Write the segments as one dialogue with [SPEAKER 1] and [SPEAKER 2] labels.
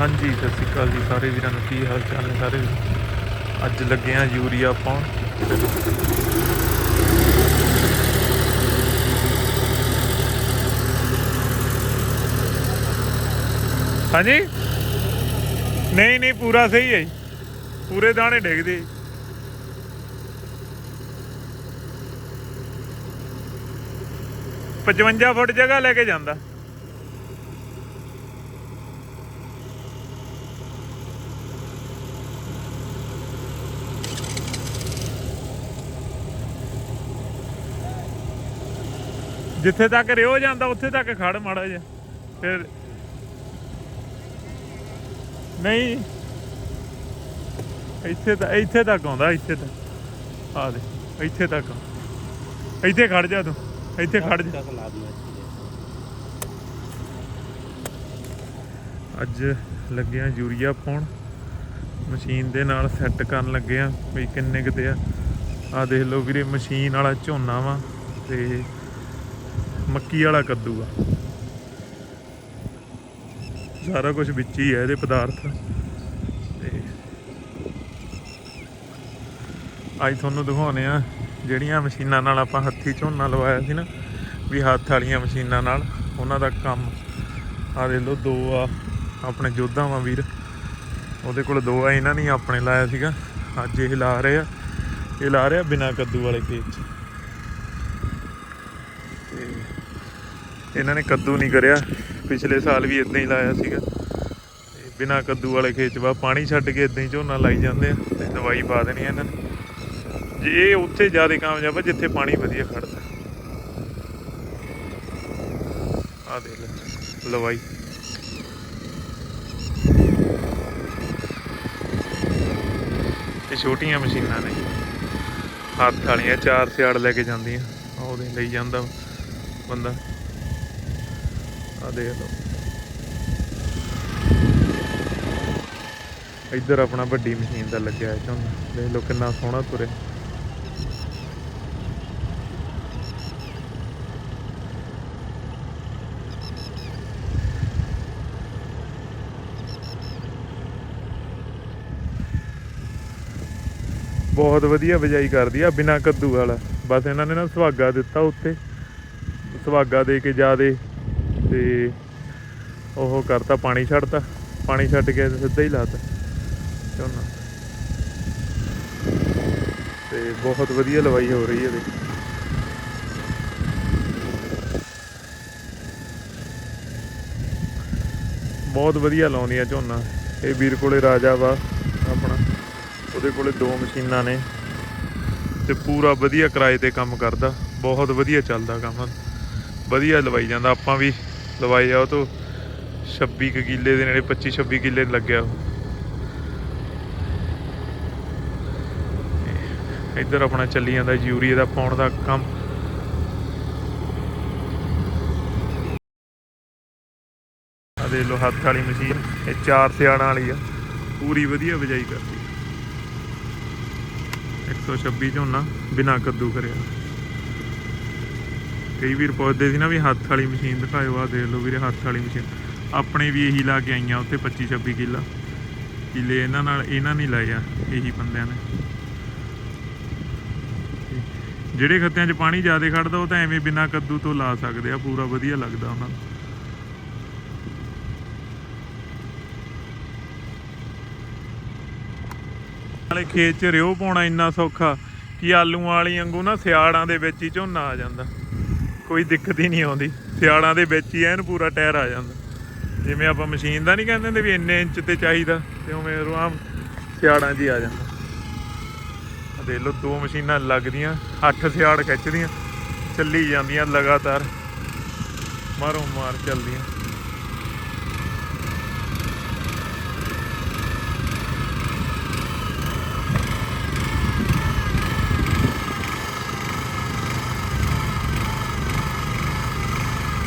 [SPEAKER 1] ਹਾਂਜੀ, ਸਤਿ ਸ਼੍ਰੀ ਅਕਾਲ ਜੀ ਸਾਰੇ ਵੀਰਾਂ ਨੂੰ, ਕੀ ਹਾਲ ਚਾਲ ਨੇ ਸਾਰੇ ਅੱਜ ਲੱਗੇ ਆ ਯੂਰੀਆ ਪਾਉਣ ਹਾਂਜੀ ਨਹੀਂ ਨਹੀਂ, ਪੂਰਾ ਸਹੀ ਹੈ ਜੀ। ਪੂਰੇ ਦਾਣੇ ਡਿੱਗਦੇ ਜੀ। ਪਚਵੰਜਾ ਫੁੱਟ ਜਗ੍ਹਾ ਲੈ ਕੇ ਜਾਂਦਾ ਜਿੱਥੇ ਤੱਕ ਰਿਓ ਜਾਂਦਾ ਉੱਥੇ ਤੱਕ ਖੜ ਮਾੜਾ ਜਿਹਾ। ਫਿਰ ਨਹੀਂ ਇੱਥੇ ਤਾਂ ਇੱਥੇ ਤੱਕ ਆਉਂਦਾ ਇੱਥੇ ਤੱਕ। ਆ ਦੇ ਇੱਥੇ ਤੱਕ ਇੱਥੇ ਖੜ ਜਾ ਤੂੰ ਇੱਥੇ ਖੜ ਜਾ। ਅੱਜ ਲੱਗਿਆ ਯੂਰੀਆ ਪਾਉਣ। ਮਸ਼ੀਨ ਦੇ ਨਾਲ ਸੈੱਟ ਕਰਨ ਲੱਗੇ ਆ ਵੀ ਕਿੰਨੇ ਕਿਤੇ ਆ। ਆ ਦੇਖ ਲਓ ਵੀਰੇ ਮਸ਼ੀਨ ਵਾਲਾ ਝੋਨਾ ਵਾ ਤੇ ਮੱਕੀ ਵਾਲਾ ਕੱਦੂ ਆ। ਸਾਰਾ ਕੁਝ ਵਿੱਚ ਹੀ ਹੈ ਇਹਦੇ ਪਦਾਰਥ। ਤੇ ਅੱਜ ਤੁਹਾਨੂੰ ਦਿਖਾਉਨੇ ਆ ਜਿਹੜੀਆਂ ਮਸ਼ੀਨਾਂ ਨਾਲ ਆਪਾਂ ਹੱਥੀ ਝੋਨਾ ਲਵਾਇਆ ਸੀ ਨਾ, ਵੀ ਹੱਥ ਵਾਲੀਆਂ ਮਸ਼ੀਨਾਂ ਨਾਲ ਉਹਨਾਂ ਦਾ ਕੰਮ। ਆ ਦੇ ਲੋ ਦੋ ਆ, ਆਪਣੇ ਜੋਧਾ ਵਾ ਵੀਰ। ਉਹਦੇ ਕੋਲ ਦੋ ਆ, ਇਹਨਾਂ ਨੇ ਆਪਣੇ ਲਾਇਆ ਸੀਗਾ। ਅੱਜ ਇਹ ਲਾ ਰਹੇ ਆ। ਇਹ ਲਾ ਰਿਹਾ ਬਿਨਾ ਕੱਦੂ ਵਾਲੇ ਖੇਤ 'ਚ ਤੇ ਇਹਨਾਂ ਨੇ ਕੱਦੂ ਨਹੀਂ ਕਰਿਆ। ਪਿਛਲੇ ਸਾਲ ਵੀ ਇਦਾਂ ਹੀ ਲਾਇਆ ਸੀਗਾ। ਤੇ ਬਿਨਾ ਕੱਦੂ ਵਾਲੇ ਖੇਤ 'ਚ ਬਾ ਪਾਣੀ ਛੱਡ ਕੇ ਇਦਾਂ ਹੀ ਝੋਨਾ ਲਾਈ ਜਾਂਦੇ ਆ ਤੇ ਦਵਾਈ ਪਾ ਦੇਣੀ ਇਹਨਾਂ ਨੇ। ਜੇ ਇਹ ਉੱਥੇ ਜ਼ਿਆਦਾ ਕਾਮਯਾਬ ਆ, ਜਿੱਥੇ ਪਾਣੀ ਵਧੀਆ ਖੜਦਾ। ਆ ਦੇ ਲੈ, ਲਵਾਈ। ਇਹ ਛੋਟੀਆਂ ਮਸ਼ੀਨਾਂ ਨੇ। ਹੱਥ ਵਾਲੀਆਂ ਚਾਰ ਸਿਆੜ ਲੈ ਕੇ ਜਾਂਦੀਆਂ। ਉਹਦੇ ਲਈ ਜਾਂਦਾ ਬੰਦਾ। ਆ ਦੇਖ ਲਓ। ਇੱਧਰ ਆਪਣਾ ਵੱਡੀ ਮਸ਼ੀਨ ਦਾ ਲੱਗਿਆ ਹੈ ਝੋਨਾ ਦੇਖ ਲਓ ਕਿੰਨਾ ਸੋਹਣਾ ਤੁਰੇ। ਬਹੁਤ ਵਧੀਆ ਬਿਜਾਈ ਕਰਦੀ ਆ, ਬਿਨਾ ਕੱਦੂ ਵਾਲਾ। ਬਸ ਇਹਨਾਂ ਨੇ ਨਾ ਸੁਹਾਗਾ ਦਿੱਤਾ ਉੱਤੇ। ਸੁਹਾਗਾ ਦੇ ਕੇ ਜਾਦੇ ਤੇ ਉਹ ਕਰਤਾ ਪਾਣੀ ਛੱਡਤਾ। ਪਾਣੀ ਛੱਡ ਕੇ ਸਿੱਧਾ ਹੀ ਲਾਤਾ। ਝੋਨਾ ਤੇ ਬਹੁਤ ਵਧੀਆ ਲਵਾਈ ਹੋ ਰਹੀ ਹੈ ਇਹਦੀ। ਬਹੁਤ ਵਧੀਆ ਲਾਉਂਦੀ ਆ ਝੋਨਾ। ਇਹ ਵੀਰ ਕੋਲੇ ਰਾਜਾ ਵਾ ਆਪਣਾ। ਉਹਦੇ ਕੋਲੇ ਦੋ ਮਸ਼ੀਨਾਂ ਨੇ। ਤੇ ਪੂਰਾ ਵਧੀਆ ਕਿਰਾਏ ਤੇ ਕੰਮ ਕਰਦਾ। ਬਹੁਤ ਵਧੀਆ ਚੱਲਦਾ ਕੰਮ। ਵਧੀਆ ਲਵਾਈ ਜਾਂਦਾ। ਆਪਾਂ ਵੀ ਲਵਾਈ ਆ ਉਹ ਤੋਂ 26 ਕਿੱਲੇ ਦੇ ਨੇੜੇ 25 26 ਕਿੱਲੇ ਲੱਗਿਆ। ਇੱਧਰ ਆਪਣਾ ਚੱਲੀ ਜਾਂਦਾ ਯੂਰੀਆ ਦਾ ਪਾਉਣ ਦਾ ਕੰਮ। ਆ ਦੇ ਲੋ ਹੱਥ ਵਾਲੀ ਮਸ਼ੀਨ, ਇਹ ਚਾਰ ਸਿਆੜਾਂ ਵਾਲੀ ਆ। ਪੂਰੀ ਵਧੀਆ ਬਿਜਾਈ ਕਰਦੀ 126 ਝੋਨਾ ਬਿਨਾ ਕੱਦੂ ਕਰਿਆ। ਕਈ ਵੀਰ ਪੁੱਛਦੇ ਸੀ ਨਾ ਵੀ ਹੱਥ ਵਾਲੀ ਮਸ਼ੀਨ ਦਿਖਾਇਓ ਆ ਦੇਖ ਲਓ ਵੀਰੇ ਹੱਥ ਵਾਲੀ ਮਸ਼ੀਨ। ਆਪਣੇ ਵੀ ਇਹੀ ਲਾ ਕੇ ਆਈਆਂ ਉੱਥੇ 25 26 ਕਿੱਲਾ। ਕਿੱਲੇ ਇਹਨਾਂ ਨਾਲ, ਇਹਨਾਂ ਨੇ ਲਾਏ ਆ, ਇਹੀ ਬੰਦਿਆਂ ਨੇ। ਜਿਹੜੇ ਖੱਤਿਆਂ 'ਚ ਪਾਣੀ ਜ਼ਿਆਦਾ ਖੜਦਾ, ਉਹ ਤਾਂ ਐਵੇਂ ਬਿਨਾ ਕੱਦੂ ਤੋਂ ਲਾ ਸਕਦੇ ਆ, ਪੂਰਾ ਵਧੀਆ ਲੱਗਦਾ ਉਹਨਾਂ ਨੂੰ। ਵਾਲੇ ਖੇਤ 'ਚ ਰਿਓ ਪਾਉਣਾ ਇੰਨਾ ਸੌਖਾ ਕਿ ਆਲੂਆਂ ਵਾਲੀ ਵਾਂਗੂ ਨਾ ਸਿਆੜਾਂ ਦੇ ਵਿੱਚ ਹੀ ਝੋਨਾ ਆ ਜਾਂਦਾ। ਕੋਈ ਦਿੱਕਤ ਹੀ ਨਹੀਂ ਆਉਂਦੀ। ਸਿਆੜਾਂ ਦੇ ਵਿੱਚ ਹੀ ਐਨ ਪੂਰਾ ਟਾਇਰ ਆ ਜਾਂਦਾ। ਜਿਵੇਂ ਆਪਾਂ ਮਸ਼ੀਨ ਦਾ ਨਹੀਂ ਕਹਿੰਦੇ ਹੁੰਦੇ ਵੀ ਇੰਨੇ ਇੰਚ ਤੇ ਚਾਹੀਦਾ, ਤੇ ਉਵੇਂ ਆਰਾਮ ਸਿਆੜਾਂ 'ਚ ਹੀ ਆ ਜਾਂਦਾ। ਆ ਦੇਖ ਲਓ, ਦੋ ਮਸ਼ੀਨਾਂ ਲੱਗਦੀਆਂ, ਅੱਠ ਸਿਆੜ ਖਿੱਚਦੀਆਂ, ਚੱਲੀ ਜਾਂਦੀਆਂ ਲਗਾਤਾਰ। ਮਾਰੋ ਮਾਰ ਚੱਲਦੀਆਂ।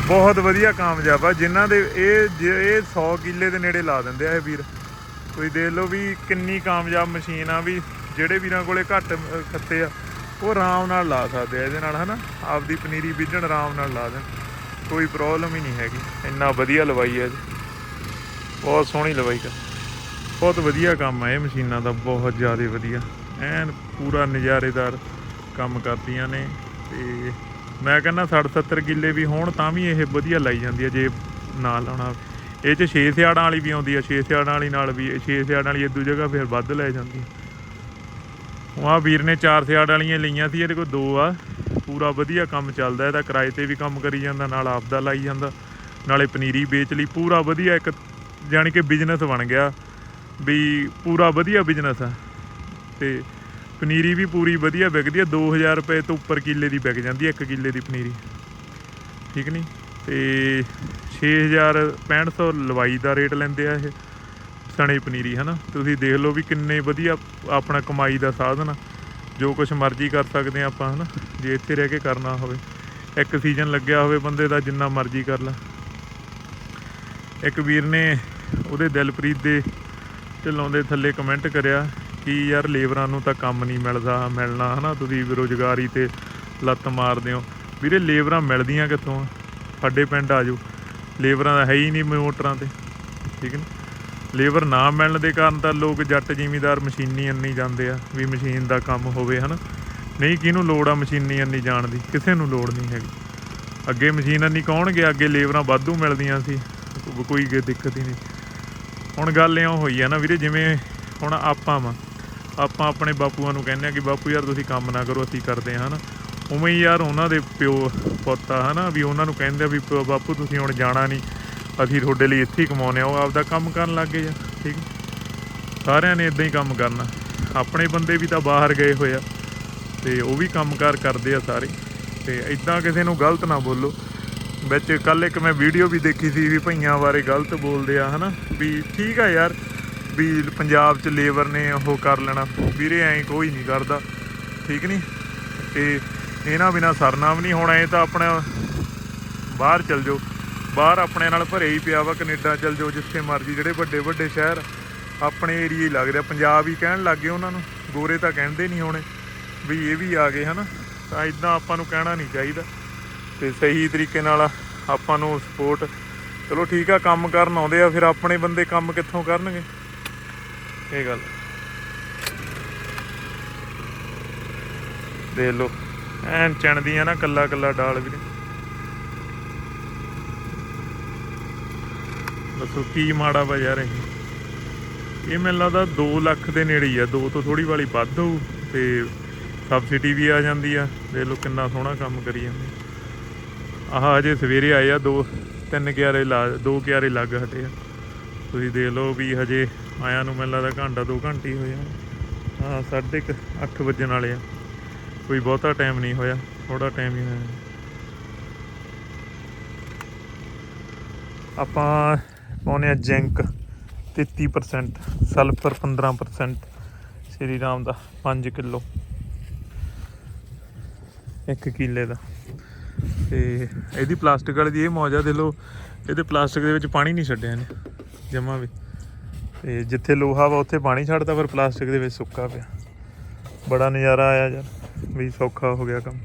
[SPEAKER 1] ਬਹੁਤ ਵਧੀਆ ਕਾਮਯਾਬ ਆ। ਜਿਨ੍ਹਾਂ ਦੇ ਇਹ ਜੇ ਇਹ 100 ਕਿੱਲੇ ਦੇ ਨੇੜੇ ਲਾ ਦਿੰਦੇ ਆ ਇਹ ਵੀਰ। ਤੁਸੀਂ ਦੇਖ ਲਓ ਵੀ ਕਿੰਨੀ ਕਾਮਯਾਬ ਮਸ਼ੀਨ ਆ ਵੀ ਜਿਹੜੇ ਵੀਰਾਂ ਕੋਲੇ ਘੱਟ ਖੱਤੇ ਆ, ਉਹ ਆਰਾਮ ਨਾਲ ਲਾ ਸਕਦੇ ਆ ਇਹਦੇ ਨਾਲ, ਹਨਾ? ਆਪਦੀ ਪਨੀਰੀ ਬੀਜਣ ਆਰਾਮ ਨਾਲ ਲਾ ਦੇਣ। ਕੋਈ ਪ੍ਰੋਬਲਮ ਹੀ ਨਹੀਂ ਹੈਗੀ। ਇੰਨਾ ਵਧੀਆ ਲਵਾਈ ਹੈ ਜੀ ਬਹੁਤ ਸੋਹਣੀ ਲਵਾਈ ਕਰ ਬਹੁਤ ਵਧੀਆ ਕੰਮ ਹੈ ਇਹ ਮਸ਼ੀਨਾਂ ਦਾ, ਬਹੁਤ ਜ਼ਿਆਦਾ ਵਧੀਆ। ਐਨ ਪੂਰਾ ਨਜ਼ਾਰੇਦਾਰ ਕੰਮ ਕਰਦੀਆਂ ਨੇ ਤੇ ਮੈਂ ਕਹਿੰਦਾ 60 70 ਕਿੱਲੇ ਵੀ ਹੋਣ ਤਾਂ ਵੀ ਇਹ ਵਧੀਆ ਲਾਈ ਜਾਂਦੀ ਹੈ ਜੇ ਨਾ ਲਾਉਣਾ। ਇਹ ਚ 6 ਸਿਆੜਾਂ ਵਾਲੀ ਵੀ ਆਉਂਦੀ ਹੈ 6 ਸਿਆੜਾਂ ਵਾਲੀ ਨਾਲ ਵੀ 6 ਸਿਆੜਾਂ ਵਾਲੀ ਇਦੂ ਜਗ੍ਹਾ ਫਿਰ ਵੱਧ ਲੈ ਜਾਂਦੀ ਹੈ ਉਹ ਆ ਵੀਰ ਨੇ 4 ਸਿਆੜ ਵਾਲੀਆਂ ਲਈਆਂ ਸੀ, ਇਹਦੇ ਕੋਲ ਦੋ ਆ। ਪੂਰਾ ਵਧੀਆ ਕੰਮ ਚੱਲਦਾ, ਇਹਦਾ ਕਿਰਾਏ ਤੇ ਵੀ ਕੰਮ ਕਰੀ ਜਾਂਦਾ, ਨਾਲ ਆਪਦਾ ਲਾਈ ਜਾਂਦਾ। ਨਾਲੇ ਪਨੀਰੀ ਵੇਚ ਲਈ, ਪੂਰਾ ਵਧੀਆ ਇੱਕ ਜਾਣੀ ਕਿ ਬਿਜ਼ਨਸ ਬਣ ਗਿਆ। ਵੀ ਪੂਰਾ ਵਧੀਆ ਬਿਜ਼ਨਸ ਆ। ਤੇ ਪਨੀਰੀ ਵੀ ਪੂਰੀ ਵਧੀਆ ਵਿਕਦੀ ਆ 2000 ਰੁਪਏ ਤੋਂ ਉੱਪਰ ਕਿੱਲੇ ਦੀ ਵਿਕ ਜਾਂਦੀ ਹੈ 1 ਕਿੱਲੇ ਦੀ ਪਨੀਰੀ। ਠੀਕ ਨਹੀਂ ਤੇ 6000 6500 ਲਵਾਈ ਦਾ ਰੇਟ ਲੈਂਦੇ ਆ ਇਹ ਸਣੇ ਪਨੀਰੀ, ਹਨਾ? ਤੁਸੀਂ ਦੇਖ ਲਓ ਵੀ ਕਿੰਨੇ ਵਧੀਆ ਆਪਣਾ ਕਮਾਈ ਦਾ ਸਾਧਨ ਆ। ਜੋ ਕੁਝ ਮਰਜ਼ੀ ਕਰ ਸਕਦੇ ਆ ਆਪਾਂ, ਹਨਾ? ਜੇ ਇੱਥੇ ਰਹਿ ਕੇ ਕਰਨਾ ਹੋਵੇ। ਇੱਕ ਸੀਜ਼ਨ ਲੱਗਿਆ ਹੋਵੇ ਬੰਦੇ ਦਾ, ਜਿੰਨਾ ਮਰਜ਼ੀ ਕਰ ਲਾ। ਇੱਕ ਵੀਰ ਨੇ ਉਹਦੇ ਦਿਲਪ੍ਰੀਤ ਦੇ ਢਿੱਲੋਂ ਦੇ ਥੱਲੇ ਕਮੈਂਟ ਕਰਿਆ। ਕਿ ਯਾਰ ਲੇਬਰਾਂ ਨੂੰ ਤਾਂ ਕੰਮ ਨਹੀਂ ਮਿਲਦਾ, ਮਿਲਣਾ, ਹਨਾ, ਤੁਸੀਂ ਬੇਰੁਜ਼ਗਾਰੀ ਤੇ ਲੱਤ ਮਾਰਦੇ ਹੋ। ਵੀਰੇ, ਲੇਬਰਾਂ ਮਿਲਦੀਆਂ ਕਿੱਥੋਂ ਸਾਡੇ ਪਿੰਡ ਆ ਜਾਓ। ਲੇਬਰਾਂ ਦਾ ਹੈ ਹੀ ਨਹੀਂ ਮੋਟਰਾਂ ਤੇ, ਠੀਕ ਨੇ? ਲੇਬਰ ਨਾ ਮਿਲਣ ਦੇ ਕਾਰਨ ਤਾਂ ਲੋਕ ਜੱਟ ਜ਼ਿਮੀਦਾਰ ਮਸ਼ੀਨੀ ਅੰਨੀ ਜਾਂਦੇ ਆ, ਵੀ ਮਸ਼ੀਨ ਦਾ ਕੰਮ ਹੋਵੇ, ਹਨਾ। ਨਹੀਂ, ਕਿਹਨੂੰ ਲੋੜ ਆ ਮਸ਼ੀਨੀ ਅੰਨੀ ਜਾਣ ਦੀ? ਕਿਸੇ ਨੂੰ ਲੋੜ ਨਹੀਂ ਹੈਗੀ। ਅੱਗੇ ਮਸ਼ੀਨ ਅੰਨੀ ਕੌਣ ਗਿਆ? ਅੱਗੇ ਲੇਬਰਾਂ ਵਾਧੂ ਮਿਲਦੀਆਂ ਸੀ। ਕੋਈ ਦਿੱਕਤ ਹੀ ਨਹੀਂ। ਹੁਣ ਗੱਲ ਇਉਂ ਹੋਈ ਆ ਨਾ ਵੀਰੇ, ਜਿਵੇਂ ਹੁਣ ਆਪਾਂ ਵਾਂ ਆਪਾਂ ਆਪਣੇ ਬਾਪੂਆਂ ਨੂੰ ਕਹਿੰਦੇ ਆ ਕਿ ਬਾਪੂ ਯਾਰ ਤੁਸੀਂ ਕੰਮ ਨਾ ਕਰੋ, ਅਸੀਂ ਕਰਦੇ ਹਾਂ, ਹਨਾ। ਉਵੇਂ ਹੀ ਯਾਰ ਉਹਨਾਂ ਦੇ ਪਿਓ ਪੋਤਾ ਆ, ਹਨਾ, ਵੀ ਉਹਨਾਂ ਨੂੰ ਕਹਿੰਦੇ ਆ ਵੀ ਪ- ਬਾਪੂ ਤੁਸੀਂ ਹੁਣ ਜਾਣਾ ਨਹੀਂ, ਅਸੀਂ ਤੁਹਾਡੇ ਲਈ ਇੱਥੇ ਹੀ ਕਮਾਉਂਦੇ ਆ ਉਹ ਆਪਦਾ ਕੰਮ ਕਰਨ ਲੱਗ ਗਏ ਆ ਠੀਕ? ਸਾਰਿਆਂ ਨੇ ਇਦਾਂ ਹੀ ਕੰਮ ਕਰਨਾ। ਆਪਣੇ ਬੰਦੇ ਵੀ ਤਾਂ ਬਾਹਰ ਗਏ ਹੋਏ ਆ, ਤੇ ਉਹ ਵੀ ਕੰਮਕਾਰ ਕਰਦੇ ਆ ਸਾਰੇ। ਤੇ ਇਦਾਂ ਕਿਸੇ ਨੂੰ ਗਲਤ ਨਾ ਬੋਲੋ। ਵਿੱਚ ਕੱਲ ਇੱਕ ਮੈਂ ਵੀਡੀਓ ਵੀ ਦੇਖੀ ਸੀ ਵੀ ਭਈਆਂ ਬਾਰੇ ਗਲਤ ਬੋਲਦੇ ਆ, ਹਨਾ, ਵੀ ਠੀਕ ਆ ਯਾਰ ਵੀ ਪੰਜਾਬ 'ਚ ਲੇਬਰ ਨੇ ਉਹ ਕਰ ਲੈਣਾ। ਵੀਰੇ, ਐਂ ਕੋਈ ਨਹੀਂ ਕਰਦਾ। ਠੀਕ ਨਹੀਂ ਤੇ ਇਹਨਾਂ ਬਿਨਾ ਸਰਨਾ ਵੀ ਨਹੀਂ ਹੋਣਾ, ਇਹ ਤਾਂ ਆਪਣਾ ਬਾਹਰ ਚਲ ਜਾਓ। ਬਾਹਰ ਆਪਣੇ ਨਾਲ ਭਰੇ ਹੀ ਪਿਆ ਵਾ ਕੈਨੇਡਾ ਚਲ ਜਾਓ, ਜਿੱਥੇ ਮਰਜ਼ੀ, ਜਿਹੜੇ ਵੱਡੇ ਵੱਡੇ ਸ਼ਹਿਰ ਆਪਣੇ ਏਰੀਆ ਹੀ ਲੱਗਦੇ ਆ। ਪੰਜਾਬ ਹੀ ਕਹਿਣ ਲੱਗ ਗਏ ਉਹਨਾਂ ਨੂੰ, ਗੋਰੇ ਤਾਂ ਕਹਿੰਦੇ ਨਹੀਂ ਹੋਣੇ ਵੀ ਇਹ ਵੀ ਆ ਗਏ, ਹਨਾ? ਤਾਂ ਇਦਾਂ ਆਪਾਂ ਨੂੰ ਕਹਿਣਾ ਨਹੀਂ ਚਾਹੀਦਾ। ਤੇ ਸਹੀ ਤਰੀਕੇ ਨਾਲ ਆਪਾਂ ਨੂੰ ਸਪੋਰਟ ਚਲੋ ਠੀਕ ਆ, ਕੰਮ ਕਰਨ ਆਉਂਦੇ ਆ, ਫਿਰ ਆਪਣੇ ਬੰਦੇ ਕੰਮ ਕਿੱਥੋਂ ਕਰਨਗੇ? ਇਹ ਗੱਲ। ਦੇਖ ਲਓ, ਐਨ ਚਣਦੀਆਂ ਨਾ ਕੱਲਾ ਕੱਲਾ ਡਾਲ ਵੀਰੇ। ਦੱਸੋ ਕੀ ਮਾੜਾ ਵਾ ਯਾਰ ਇਹ ਇਹ ਮੈਨੂੰ ਲੱਗਦਾ 2 ਲੱਖ ਦੇ ਨੇੜੇ ਹੀ ਆ 2 ਤੋਂ ਥੋੜੀ ਵਾਲੀ ਵੱਧ ਹੋਊ ਤੇ ਸਬਸਿਡੀ ਵੀ ਆ ਜਾਂਦੀ ਆ। ਦੇਖ ਲਓ ਕਿੰਨਾ ਸੋਹਣਾ ਕੰਮ ਕਰੀ ਜਾਂਦੇ। ਆਹ ਅਜੇ ਸਵੇਰੇ ਆਏ ਆ, ਦੋ ਤਿੰਨ ਕਿਆਰੇ ਲਾ, ਦੋ ਕਿਆਰੇ ਲੱਗ ਹਟੇ ਆ। ਤੁਸੀਂ ਦੇਖ ਲਓ ਵੀ ਹਜੇ ਆਇਆ ਨੂੰ ਮੈਨੂੰ ਲੱਗਦਾ ਘੰਟਾ ਦੋ ਘੰਟੇ ਹੀ ਹੋਏ ਆ। ਹਾਂ, ਸਾਢੇ ਕੁ ਅੱਠ ਵੱਜਣ ਵਾਲੇ ਆ। ਕੋਈ ਬਹੁਤਾ ਟਾਈਮ ਨਹੀਂ ਹੋਇਆ ਥੋੜਾ ਟਾਈਮ ਹੀ ਹੋਇਆ। ਆਪਾਂ ਪਾਉਨੇ ਆ ਜਿੰਕ 33% ਸਲਫਰ 15% ਸ਼੍ਰੀ ਰਾਮ ਦਾ 5 ਕਿਲੋ। ਇੱਕ ਕਿੱਲੇ ਦਾ। ਤੇ ਇਹਦੀ ਪਲਾਸਟਿਕ ਵਾਲੀ ਦੀ ਇਹ ਮੌਜਾ ਦੇ ਲੋ ਇਹਦੇ ਪਲਾਸਟਿਕ ਦੇ ਵਿੱਚ ਪਾਣੀ ਨਹੀਂ ਛੱਡਿਆ ਇਹਨੇ, ਜਮਾ ਵੀ। ਤੇ ਜਿੱਥੇ ਲੋਹਾ ਵਾ, ਉੱਥੇ ਪਾਣੀ ਛੱਡਦਾ ਪਰ ਪਲਾਸਟਿਕ ਦੇ ਵਿੱਚ ਸੁੱਕਾ ਪਿਆ। ਬੜਾ ਨਜ਼ਾਰਾ ਆਇਆ ਯਾਰ, ਵੀ ਸੌਖਾ ਹੋ ਗਿਆ ਕੰਮ।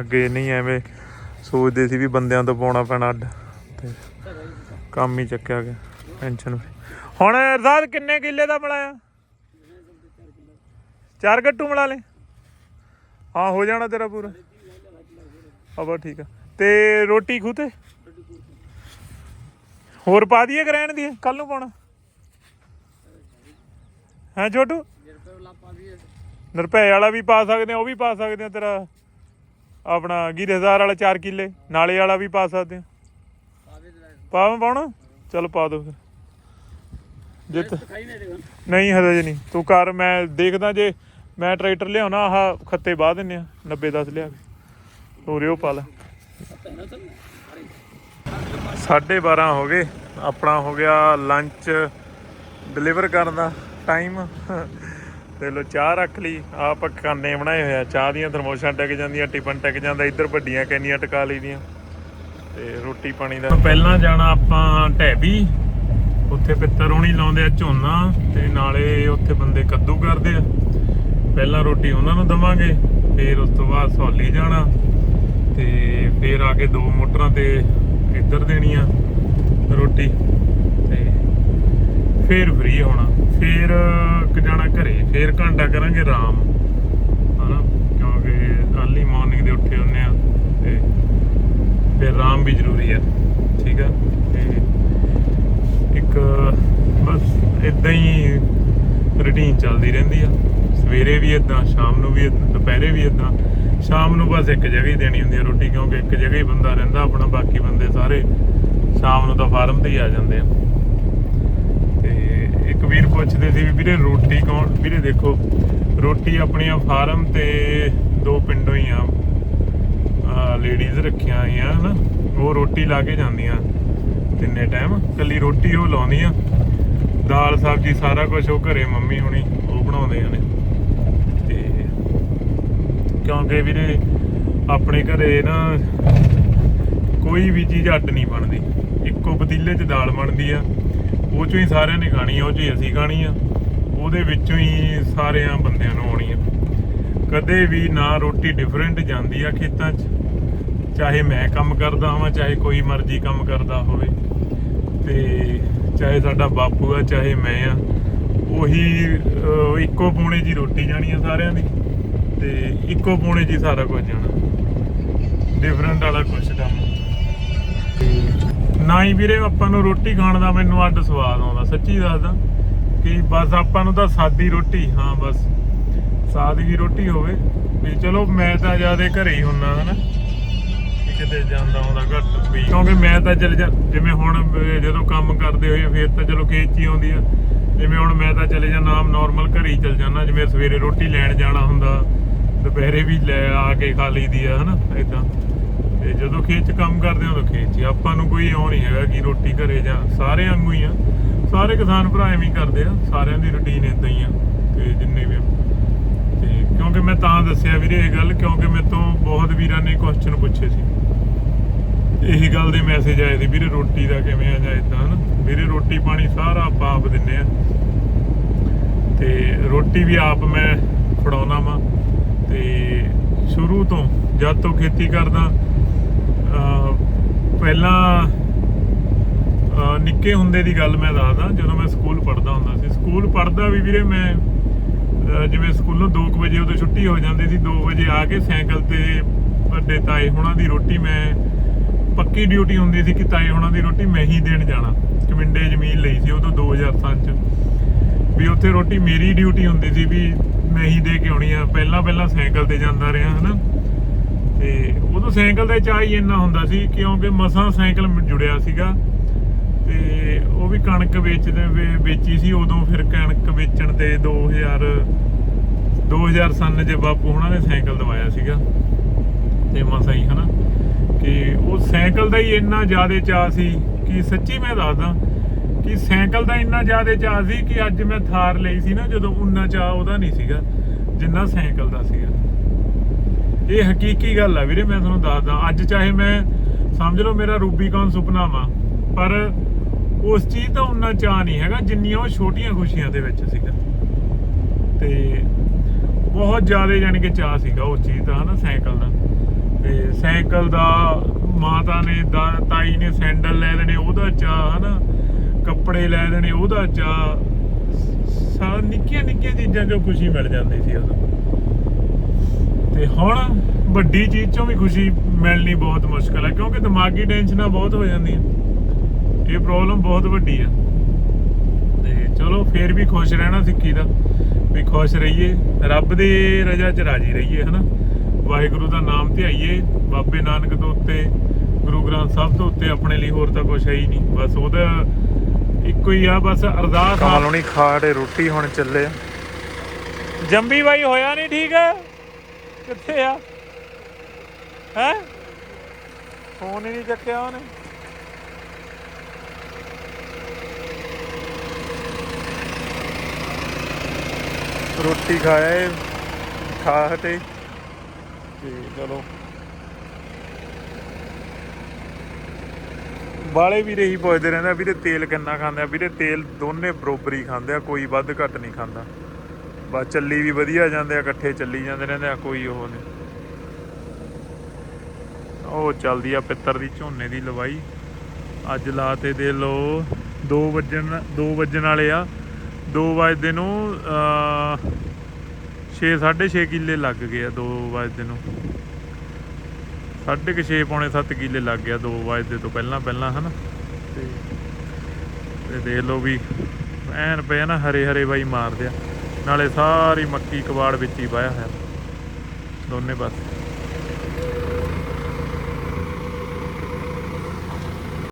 [SPEAKER 1] ਅੱਗੇ ਨਹੀਂ ਐਵੇਂ ਸੋਚਦੇ ਸੀ ਵੀ ਬੰਦਿਆਂ ਤੋਂ ਪਾਉਣਾ ਪੈਣਾ ਅੱਡ, ਤੇ ਕੰਮ ਹੀ ਚੱਕਿਆ ਗਿਆ ਟੈਨਸ਼ਨ ਹੁਣ ਅਰਦਾਦ ਕਿੰਨੇ ਕਿੱਲੇ ਦਾ ਬਣਾਇਆ? ਚਾਰ ਗੱਟੂ ਮਿਲਾ ਲੈ ਹਾਂ ਹੋ ਜਾਣਾ ਤੇਰਾ ਪੂਰਾ। ਆ ਬਸ ਠੀਕ ਆ। ਤੇ ਰੋਟੀ ਖੂਤੇ ਹੋਰ ਪਾ ਦਈਏ ਗ੍ਰੈਂਡ ਦੀ ਕੱਲ ਨੂੰ ਪਾਉਣਾ। ਹੈ ਛੋਟੂ ਨਰਪਏ ਵਾਲਾ ਵੀ ਪਾ ਸਕਦੇ ਆ, ਉਹ ਵੀ ਪਾ ਸਕਦੇ ਆ ਤੇਰਾ। ਆਪਣਾ ਗਿਰੇਜ਼ਾਰ ਵਾਲਾ 4 ਕਿੱਲੇ, ਨਾਲੇ ਵਾਲਾ ਵੀ ਪਾ ਸਕਦੇ ਆ। ਪਾਵਾਂ ਪਾਉਣਾ? ਚਲ ਪਾ ਦੋ ਫਿਰ। ਜੇ ਨਹੀਂ, ਹਜੇ ਨਹੀਂ। ਤੂੰ ਕਰ, ਮੈਂ ਦੇਖਦਾ ਜੇ ਮੈਂ ਟਰੈਕਟਰ ਲਿਆਉਣਾ, ਆਹ ਖੱਤੇ ਬਾਹ ਦਿੰਨੇ ਆ 90 10 ਲਿਆ ਕੇ। ਹੋਰ ਉਹ ਪਾ ਲੈ। 12:30 ਹੋ ਗਏ। ਆਪਣਾ ਹੋ ਗਿਆ ਲੰਚ ਡਿਲੀਵਰ ਕਰਨ ਦਾ ਟਾਈਮ ਤੇ ਲੋ ਚਾਹ ਰੱਖ ਲਈ। ਆਪ ਕਾਨੇ ਬਣਾਏ ਹੋਇਆ ਚਾਹ ਦੀਆਂ ਥਰਮੋਸ਼ਾਂ ਟਿਕ ਜਾਂਦੀਆਂ ਟਿਫਨ ਟਿਕ ਜਾਂਦਾ। ਇੱਧਰ ਵੱਡੀਆਂ ਕੈਨੀਆਂ ਟਿਕਾ ਲਈਆਂ ਤੇ ਰੋਟੀ ਪਾਣੀ ਦਾ। ਪਹਿਲਾਂ ਜਾਣਾ ਆਪਾਂ ਢੈਬੀ ਉੱਥੇ ਪਿੱਤਰ ਹੋਣੀ ਲਾਉਂਦੇ ਆ ਝੋਨਾ। ਤੇ ਨਾਲੇ ਉੱਥੇ ਬੰਦੇ ਕੱਦੂ ਕਰਦੇ ਆ। ਪਹਿਲਾਂ ਰੋਟੀ ਉਹਨਾਂ ਨੂੰ ਦਵਾਂਗੇ, ਫਿਰ ਉਸ ਤੋਂ ਬਾਅਦ ਸੌਲੀ ਜਾਣਾ। ਤੇ ਫਿਰ ਆ ਕੇ ਦੋ ਮੋਟਰਾਂ ਤੇ ਇੱਧਰ ਦੇਣੀ ਆ ਰੋਟੀ। ਫੇਰ ਫ੍ਰੀ ਹੋਣਾ। ਫੇਰ ਜਾਣਾ ਘਰੇ। ਫੇਰ ਘੰਟਾ ਕਰਾਂਗੇ ਆਰਾਮ। ਹਨਾ? ਕਿਉਂਕਿ ਅਰਲੀ ਮਾਰਨਿੰਗ ਦੇ ਉੱਠੇ ਹੁੰਨੇ ਆ। ਤੇ ਫਿਰ ਆਰਾਮ ਵੀ ਜ਼ਰੂਰੀ ਆ। ਠੀਕ ਆ? ਤੇ ਇੱਕ ਬਸ ਇਦਾਂ ਹੀ ਰੁਟੀਨ ਚੱਲਦੀ ਰਹਿੰਦੀ ਆ। ਸਵੇਰੇ ਵੀ ਇਦਾਂ ਸ਼ਾਮ ਨੂੰ ਵੀ ਦੁਪਹਿਰੇ ਵੀ ਇਦਾਂ ਸ਼ਾਮ ਨੂੰ ਬਸ ਇੱਕ ਜਗ੍ਹਾ ਹੀ ਦੇਣੀ ਹੁੰਦੀ ਆ ਰੋਟੀ, ਕਿਉਂਕਿ ਇੱਕ ਜਗ੍ਹਾ ਹੀ ਬੰਦਾ ਰਹਿੰਦਾ ਆਪਣਾ, ਬਾਕੀ ਬੰਦੇ ਸਾਰੇ ਸ਼ਾਮ ਨੂੰ ਤਾਂ ਫਾਰਮ ਤੇ ਹੀ ਆ ਜਾਂਦੇ ਆ। ਤੇ ਇੱਕ ਵੀਰ ਪੁੱਛਦੇ ਸੀ ਵੀ ਵੀਰੇ ਰੋਟੀ ਕੌਣ, ਵੀਰੇ ਦੇਖੋ, ਰੋਟੀ ਆਪਣੀਆਂ ਫਾਰਮ ਤੇ ਦੋ ਪਿੰਡੋਂ ਹੀ ਆ ਲੇਡੀਜ਼ ਰੱਖੀਆਂ ਹੋਈਆਂ, ਹਨਾ? ਉਹ ਰੋਟੀ ਲਾ ਕੇ ਜਾਂਦੀਆਂ ਤਿੰਨੇ ਟਾਈਮ ਕੱਲੀ ਰੋਟੀ ਉਹ ਲਾਉਂਦੀਆਂ। ਦਾਲ, ਸਬਜ਼ੀ ਸਾਰਾ ਕੁਝ ਉਹ ਘਰੇ ਮੰਮੀ ਹੁਣੀ, ਉਹ ਬਣਾਉਂਦੇ ਨੇ। ਕਿਉਂਕਿ ਵੀਰੇ, ਆਪਣੇ ਘਰੇ ਨਾ ਕੋਈ ਵੀ ਚੀਜ਼ ਅੱਡ ਨਹੀਂ ਬਣਦੀ। ਇੱਕੋ ਪਤੀਲੇ 'ਚ ਦਾਲ ਬਣਦੀ ਆ। ਉਹ 'ਚੋਂ ਹੀ ਸਾਰਿਆਂ ਨੇ ਖਾਣੀ ਆ, ਉਹ 'ਚ ਹੀ ਅਸੀਂ ਖਾਣੀ ਆ। ਉਹਦੇ ਵਿੱਚੋਂ ਹੀ ਸਾਰਿਆਂ ਬੰਦਿਆਂ ਨੂੰ ਆਉਣੀ ਆ। ਕਦੇ ਵੀ ਨਾ ਰੋਟੀ ਡਿਫਰੈਂਟ ਜਾਂਦੀ ਆ ਖੇਤਾਂ 'ਚ। ਚਾਹੇ ਮੈਂ ਕੰਮ ਕਰਦਾ ਹਾਂ ਚਾਹੇ ਕੋਈ ਮਰਜ਼ੀ ਕੰਮ ਕਰਦਾ ਹੋਵੇ। ਤੇ ਚਾਹੇ ਸਾਡਾ ਬਾਪੂ ਆ, ਚਾਹੇ ਮੈਂ ਆ, ਉਹੀ ਇੱਕੋ ਪੂਣੇ ਜੀ ਰੋਟੀ ਜਾਣੀ ਆ ਸਾਰਿਆਂ ਦੀ। ਤੇ ਇੱਕੋ ਪੂਣੇ ਜੀ ਸਾਰਾ ਕੁਝ ਜਾਣਾ ਡਿਫਰੈਂਟ ਵਾਲਾ ਕੁਝ ਕੰਮ। ਨਾ ਹੀ ਵੀਰੇ ਆਪਾਂ ਨੂੰ ਰੋਟੀ ਖਾਣ ਦਾ ਮੈਨੂੰ ਅੱਡ ਸਵਾਦ ਆਉਂਦਾ, ਸੱਚੀ ਦੱਸਦਾ। ਕਿ ਬਸ ਆਪਾਂ ਨੂੰ ਤਾਂ ਸਾਦੀ ਰੋਟੀ, ਹਾਂ ਬਸ। ਸਾਦਗੀ ਰੋਟੀ ਹੋਵੇ। ਵੀ ਚਲੋ ਮੈਂ ਤਾਂ ਜ਼ਿਆਦਾ ਘਰੇ ਹੀ ਹੁੰਨਾ, ਹਨਾ। ਕਿ ਕਿਤੇ ਜਾਂਦਾ ਆਉਂਦਾ ਘੱਟ ਵੀ। ਕਿਉਂਕਿ ਮੈਂ ਤਾਂ ਚਲ ਜਾ, ਜਿਵੇਂ ਹੁਣ ਜਦੋਂ ਕੰਮ ਕਰਦੇ ਹੋਏ ਫੇਰ ਤਾਂ ਚਲੋ ਖੇਤ ਆਉਂਦੀ ਆ। ਜਿਵੇਂ ਹੁਣ ਮੈਂ ਤਾਂ ਚਲੇ ਜਾਣਾ ਨਾਰਮਲ ਘਰੇ ਹੀ ਚਲ ਜਾਣਾ ਜਿਵੇਂ ਸਵੇਰੇ ਰੋਟੀ ਲੈਣ ਜਾਣਾ ਹੁੰਦਾ। ਦੁਪਹਿਰੇ ਵੀ ਲੈ ਆ ਕੇ ਖਾ ਲਈਦੀ ਆ, ਹਨਾ ਇਦਾਂ ਤੇ ਜਦੋਂ ਖੇਤ 'ਚ ਕੰਮ ਕਰਦੇ ਹਾਂ ਉਦੋਂ ਖੇਤ 'ਚ। ਆਪਾਂ ਨੂੰ ਕੋਈ ਉਹ ਨਹੀਂ ਹੈਗਾ ਕਿ ਰੋਟੀ ਘਰੇ ਜਾਂ ਸਾਰੇ ਵਾਂਗੂ ਹੀ ਆ। ਸਾਰੇ ਕਿਸਾਨ ਭਰਾ ਐਵੇਂ ਕਰਦੇ ਆ, ਸਾਰਿਆਂ ਦੀ ਰੁਟੀਨ ਇਦਾਂ ਹੀ ਆ, ਤੇ ਜਿੰਨੇ ਵੀ ਆ। ਤੇ ਕਿਉਂਕਿ ਮੈਂ ਤਾਂ ਦੱਸਿਆ ਵੀਰੇ ਇਹ ਗੱਲ, ਕਿਉਂਕਿ ਮੇਰੇ ਤੋਂ ਬਹੁਤ ਵੀਰਾਂ ਨੇ ਕੁਐਸਚਨ ਪੁੱਛੇ ਸੀ। ਇਹੀ ਗੱਲ ਦੇ ਮੈਸੇਜ ਆਏ ਸੀ, ਵੀਰੇ ਰੋਟੀ ਦਾ ਕਿਵੇਂ ਆ ਜਾਂ ਇਦਾਂ ਹਨਾ। ਵੀਰੇ ਰੋਟੀ ਪਾਣੀ ਸਾਰਾ ਆਪਾਂ ਆਪ ਦਿੰਨੇ ਆ। ਤੇ ਰੋਟੀ ਵੀ ਆਪ ਮੈਂ ਫੜਾਉਣਾ ਵਾਂ। ਤੇ ਸ਼ੁਰੂ ਤੋਂ ਜਦ ਤੋਂ ਖੇਤੀ ਕਰਦਾ ਪਹਿਲਾਂ ਨਿੱਕੇ ਹੁੰਦੇ ਦੀ ਗੱਲ ਮੈਂ ਦੱਸਦਾ, ਜਦੋਂ ਮੈਂ ਸਕੂਲ ਪੜ੍ਹਦਾ ਹੁੰਦਾ ਸੀ। ਸਕੂਲ ਪੜ੍ਹਦਾ ਵੀ ਵੀਰੇ ਮੈਂ ਜਿਵੇਂ ਸਕੂਲੋਂ 2 ਵਜੇ ਉਦੋਂ ਛੁੱਟੀ ਹੋ ਜਾਂਦੀ ਸੀ 2 ਵਜੇ ਆ ਕੇ ਸਾਈਕਲ ਤੇ ਵੱਡੇ ਤਾਏ ਹੁਣਾਂ ਦੀ ਰੋਟੀ ਮੈਂ, ਪੱਕੀ ਡਿਊਟੀ ਹੁੰਦੀ ਸੀ ਕਿ ਤਾਏ ਹੁਣਾਂ ਦੀ ਰੋਟੀ ਮੈਂ ਹੀ ਦੇਣ ਜਾਣਾ। ਕਮਿੰਡੇ ਜ਼ਮੀਨ ਲਈ ਸੀ ਉਦੋਂ 2007 ਚ। ਵੀ ਉੱਥੇ ਰੋਟੀ ਮੇਰੀ ਡਿਊਟੀ ਹੁੰਦੀ ਸੀ ਵੀ ਮੈਂ ਹੀ ਦੇ ਕੇ ਆਉਣੀ ਆ। ਪਹਿਲਾਂ ਪਹਿਲਾਂ ਸਾਈਕਲ ਤੇ ਜਾਂਦਾ ਰਿਹਾ, ਹਨਾ? ਤੇ ਉਦੋਂ ਸਾਈਕਲ ਦਾ ਚਾਹ ਹੀ ਇੰਨਾ ਹੁੰਦਾ ਸੀ ਕਿਉਂਕਿ ਮਸਾਂ ਸਾਈਕਲ ਜੁੜਿਆ ਸੀਗਾ। ਤੇ ਉਹ ਵੀ ਕਣਕ ਵੇਚਦੇ ਵੇਚੀ ਸੀ ਉਦੋਂ ਫਿਰ ਕਣਕ ਵੇਚਣ ਤੇ 2000 2000 ਸਨ ਜੇ ਬਾਪੂ ਉਹਨਾਂ ਨੇ ਸਾਈਕਲ ਦਵਾਇਆ ਸੀਗਾ। ਤੇ ਮਸਾਂ ਹੀ, ਹਨਾ? ਕਿ ਉਹ ਸਾਈਕਲ ਦਾ ਹੀ ਇੰਨਾ ਜ਼ਿਆਦਾ ਚਾਹ ਸੀ ਕਿ ਸੱਚੀ ਮੈਂ ਦੱਸਦਾ ਕਿ ਸਾਈਕਲ ਦਾ ਇੰਨਾ ਜ਼ਿਆਦਾ ਚਾਹ ਸੀ ਕਿ ਅੱਜ ਮੈਂ ਥਾਰ ਲਈ ਸੀ ਨਾ, ਜਦੋਂ ਉਨਾ ਚਾਹ ਉਹਦਾ ਨਹੀਂ ਸੀਗਾ, ਜਿੰਨਾ ਸਾਈਕਲ ਦਾ ਸੀਗਾ। ਇਹ ਹਕੀਕੀ ਗੱਲ ਆ ਵੀਰੇ, ਮੈਂ ਤੁਹਾਨੂੰ ਦੱਸਦਾ। ਅੱਜ ਚਾਹੇ ਮੈਂ, ਸਮਝ ਲਓ ਮੇਰਾ ਰੂਬੀਕੌਨ ਸੁਪਨਾ ਵਾ, ਪਰ ਉਸ ਚੀਜ਼ ਦਾ ਉਨਾ ਚਾਹ ਨਹੀਂ ਹੈਗਾ, ਜਿੰਨੀਆਂ ਉਹ ਛੋਟੀਆਂ ਖੁਸ਼ੀਆਂ ਦੇ ਵਿੱਚ ਸੀਗਾ। ਤੇ ਬਹੁਤ ਜ਼ਿਆਦਾ ਯਾਨੀ ਕਿ ਚਾਹ ਸੀਗਾ ਉਸ ਚੀਜ਼ ਦਾ, ਹਨਾ, ਸਾਈਕਲ ਦਾ। ਤੇ ਸਾਈਕਲ ਦਾ ਮਾਤਾ ਨੇ, ਦਾ- ਤਾਈ ਨੇ ਸੈਂਡਲ ਲੈ ਦੇਣੇ ਉਹਦਾ ਚਾਹ ਹਨਾ ਕੱਪੜੇ ਲੈ ਦੇਣੇ, ਉਹਦਾ ਚਾ, ਸਾ, ਨਿੱਕੀਆਂ ਨਿੱਕੀਆਂ ਚੀਜ਼ਾਂ 'ਚੋਂ ਖੁਸ਼ੀ ਮਿਲ ਜਾਂਦੀ ਸੀ ਉਦੋਂ। ਤੇ ਹੁਣ ਵੱਡੀ ਚੀਜ਼ 'ਚੋਂ ਵੀ ਖੁਸ਼ੀ ਮਿਲਣੀ ਬਹੁਤ ਮੁਸ਼ਕਲ ਹੈ ਕਿਉਂਕਿ ਦਿਮਾਗੀ ਟੈਨਸ਼ਨਾਂ ਬਹੁਤ ਹੋ ਜਾਂਦੀਆਂ। ਇਹ ਪ੍ਰੋਬਲਮ ਬਹੁਤ ਵੱਡੀ ਆ। ਤੇ ਚਲੋ ਫੇਰ ਵੀ ਖੁਸ਼ ਰਹਿਣਾ ਸਿੱਖੀ ਦਾ, ਵੀ ਖੁਸ਼ ਰਹੀਏ, ਰੱਬ ਦੀ ਰਜ਼ਾ 'ਚ ਰਾਜੀ ਰਹੀਏ, ਹਨਾ। ਵਾਹਿਗੁਰੂ ਦਾ ਨਾਮ ਧਿਆਈਏ, ਬਾਬੇ ਨਾਨਕ ਤੋਂ ਉੱਤੇ, ਗੁਰੂ ਗ੍ਰੰਥ ਸਾਹਿਬ ਤੋਂ ਉੱਤੇ ਆਪਣੇ ਲਈ ਹੋਰ ਤਾਂ ਕੁਝ ਹੈ ਹੀ ਨਹੀਂ। ਬਸ ਉਹਦਾ ਇੱਕੋ ਹੀ ਆ ਬਸ ਅਰਦਾਸ ਕਮਲ ਹੁਣੀ ਖਾੜੇ ਰੋਟੀ ਹੁਣ ਚੱਲੇ ਜੰਬੀ ਬਾਈ ਹੋਇਆ ਨਹੀਂ ਠੀਕ? ਕਿੱਥੇ ਆ? ਹੈ? ਫੋਨ ਹੀ ਨਹੀਂ ਚੱਕਿਆ ਉਹਨੇ। ਰੋਟੀ ਖਾਇਆ ਖਾ ਹਟੇ। ਤੇ ਚਲੋ। ਵਾਲੇ ਵੀ ਰਹੀ ਪੁੱਛਦੇ ਰਹਿੰਦੇ ਆ, ਵੀਰੇ ਤੇਲ ਕਿੰਨਾ ਖਾਂਦੇ ਆ? ਵੀਰੇ ਤੇਲ ਦੋਨੇ ਬਰੋਬਰ ਹੀ ਖਾਂਦੇ ਆ ਕੋਈ ਵੱਧ ਘੱਟ ਨਹੀਂ ਖਾਂਦਾ। ਬਸ ਚੱਲੀ ਵੀ ਵਧੀਆ ਜਾਂਦੇ ਆ ਇਕੱਠੇ ਚੱਲੀ ਜਾਂਦੇ ਰਹਿੰਦੇ ਆ ਕੋਈ ਉਹ ਨਹੀਂ। ਉਹ ਚੱਲਦੀ ਆ ਪਿੱਤਰ ਦੀ ਝੋਨੇ ਦੀ ਲਵਾਈ। ਅੱਜ ਲਾਤੇ ਦੇ ਲੋ 2 ਵਜਣ 2 ਵਜਣ ਵਾਲੇ ਆ। 2 ਵਜੇ ਨੂੰ 6 6.5 ਕਿੱਲੇ ਲੱਗ ਗਏ ਆ 2 ਵਜੇ ਨੂੰ। ਸਾਢੇ ਕੁ 6 ਪੌਣੇ 7 ਕਿੱਲੇ ਲੱਗ ਗਿਆ 2 ਵਜੇ ਤੋਂ ਪਹਿਲਾਂ ਪਹਿਲਾਂ ਹਨਾ? ਤੇ ਤੇ ਦੇਖ ਲਓ ਵੀ ਐਨ ਪਿਆ ਨਾ ਹਰੇ ਹਰੇ ਬਾਈ ਮਾਰਦੇ ਆ। ਨਾਲੇ ਸਾਰੀ ਮੱਕੀ ਕਬਾੜ ਵਿੱਚ ਹੀ ਵਾਇਆ ਹੋਇਆ। ਦੋਨੇ ਪਾਸੇ।